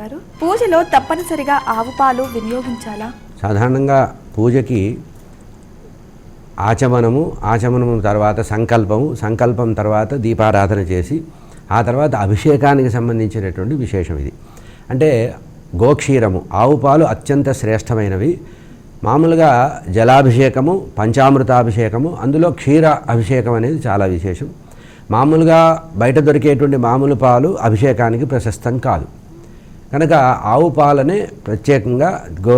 గారు పూజలో తప్పనిసరిగా ఆవు పాలు వినియోగించాలా? సాధారణంగా పూజకి ఆచమనము ఆచమనము తర్వాత సంకల్పము సంకల్పం తర్వాత దీపారాధన చేసి ఆ తర్వాత అభిషేకానికి సంబంధించినటువంటి విశేషం ఇది. అంటే గోక్షీరము ఆవు పాలు అత్యంత శ్రేష్టమైనవి. మామూలుగా జలాభిషేకము పంచామృతాభిషేకము అందులో క్షీర అభిషేకం అనేది చాలా విశేషం. మామూలుగా బయట దొరికేటువంటి మామూలు పాలు అభిషేకానికి ప్రశస్తం కాదు. కనుక ఆవు పాలనే ప్రత్యేకంగా గో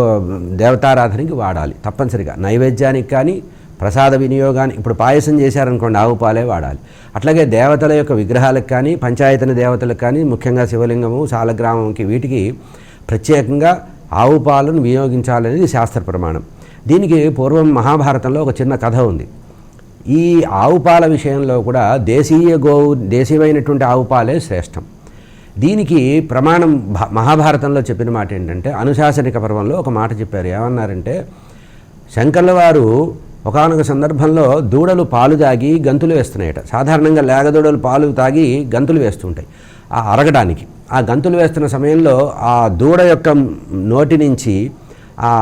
దేవతారాధనకి వాడాలి తప్పనిసరిగా. నైవేద్యానికి కానీ ప్రసాద వినియోగానికి ఇప్పుడు పాయసం చేశారనుకోండి ఆవు పాలే వాడాలి. అట్లాగే దేవతల యొక్క విగ్రహాలకు కానీ పంచాయతన దేవతలకు కానీ ముఖ్యంగా శివలింగము సాలగ్రామంకి వీటికి ప్రత్యేకంగా ఆవు పాలను వినియోగించాలనేది శాస్త్ర ప్రమాణం. దీనికి పూర్వం మహాభారతంలో ఒక చిన్న కథ ఉంది. ఈ ఆవు పాల విషయంలో కూడా దేశీయ గోవు దేశీయమైనటువంటి ఆవు పాలే శ్రేష్టం. దీనికి ప్రమాణం మహాభారతంలో చెప్పిన మాట ఏంటంటే అనుశాసనిక పర్వంలో ఒక మాట చెప్పారు. ఏమన్నారంటే శంకర్ల వారు ఒకానొక సందర్భంలో దూడలు పాలు తాగి గంతులు వేస్తున్నాయట. సాధారణంగా లేగదూడలు పాలు తాగి గంతులు వేస్తుంటాయి. ఆ అరగడానికి ఆ గంతులు వేస్తున్న సమయంలో ఆ దూడ యొక్క నోటి నుంచి ఆ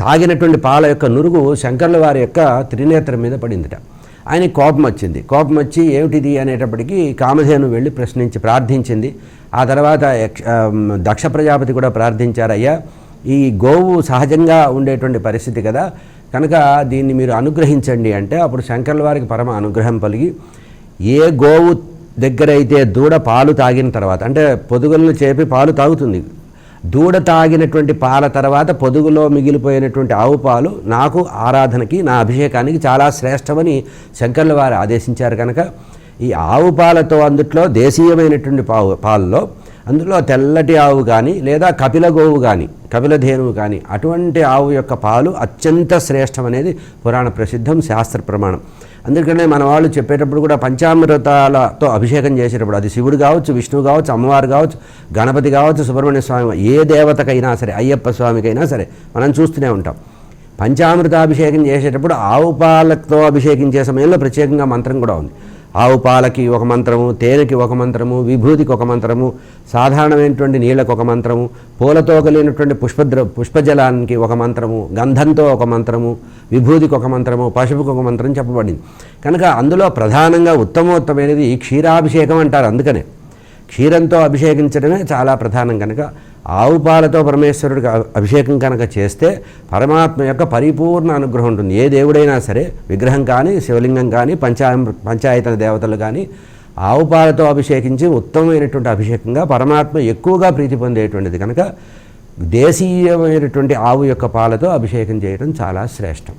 తాగినటువంటి పాల యొక్క నురుగు శంకర్ల వారి యొక్క త్రినేత్రం మీద పడిందిట. ఆయన కోపం వచ్చింది. కోపం వచ్చి ఏమిటిది అనేటప్పటికీ కామధేను వెళ్ళి ప్రశ్నించి ప్రార్థించింది. ఆ తర్వాత యక్ష- దక్ష ప్రజాపతి కూడా ప్రార్థించారయ్యా ఈ గోవు సహజంగా ఉండేటువంటి పరిస్థితి కదా కనుక దీన్ని మీరు అనుగ్రహించండి అంటే అప్పుడు శంకర్ల వారికి పరమ అనుగ్రహం కలిగి ఏ గోవు దగ్గర అయితే దూడ పాలు తాగిన తర్వాత అంటే పొదుగులను చేపి పాలు తాగుతుంది. దూడ తాగినటువంటి పాల తర్వాత పొదుగులో మిగిలిపోయినటువంటి ఆవు పాలు నాకు ఆరాధనకి నా అభిషేకానికి చాలా శ్రేష్టమని శంకర్ల వారు ఆదేశించారు కనుక ఈ ఆవు పాలతో అందుట్లో దేశీయమైనటువంటి పావు పాలలో అందులో తెల్లటి ఆవు కానీ లేదా కపిల గోవు కానీ కపిలధేనువు కానీ అటువంటి ఆవు యొక్క పాలు అత్యంత శ్రేష్టం అనేది పురాణ ప్రసిద్ధం శాస్త్ర ప్రమాణం. అందుకనే మన వాళ్ళు చెప్పేటప్పుడు కూడా పంచామృతాలతో అభిషేకం చేసేటప్పుడు అది శివుడు కావచ్చు విష్ణువు కావచ్చు అమ్మవారు కావచ్చు గణపతి కావచ్చు సుబ్రహ్మణ్య స్వామి ఏ దేవతకైనా సరే అయ్యప్ప స్వామికైనా సరే మనం చూస్తూనే ఉంటాం. పంచామృతాభిషేకం చేసేటప్పుడు ఆవు పాలతో అభిషేకించే సమయంలో ప్రత్యేకంగా మంత్రం కూడా ఉంది. ఆవు పాలకి ఒక మంత్రము తేనెకి ఒక మంత్రము విభూతికి ఒక మంత్రము సాధారణమైనటువంటి నీళ్ళకు ఒక మంత్రము పూలతో కలిగినటువంటి పుష్పద్ర పుష్పజలానికి ఒక మంత్రము గంధంతో ఒక మంత్రము విభూతికి ఒక మంత్రము పశువుకి ఒక మంత్రం చెప్పబడింది. కనుక అందులో ప్రధానంగా ఉత్తమోత్తమైనది క్షీరాభిషేకం అంటారు అందుకనే. క్షీరంతో అభిషేకించడమే చాలా ప్రధానం కనుక. ఆవు పాలతో పరమేశ్వరుడికి అభిషేకం కనుక చేస్తే పరమాత్మ యొక్క పరిపూర్ణ అనుగ్రహం ఉంటుంది. ఏ దేవుడైనా సరే విగ్రహం కానీ శివలింగం కానీ పంచామృ పంచాయతన దేవతలు కానీ ఆవు పాలతో అభిషేకించి ఉత్తమమైనటువంటి అభిషేకంగా పరమాత్మ ఎక్కువగా ప్రీతి పొందేటువంటిది కనుక దేశీయమైనటువంటి ఆవు యొక్క పాలతో అభిషేకం చేయడం చాలా శ్రేష్టం.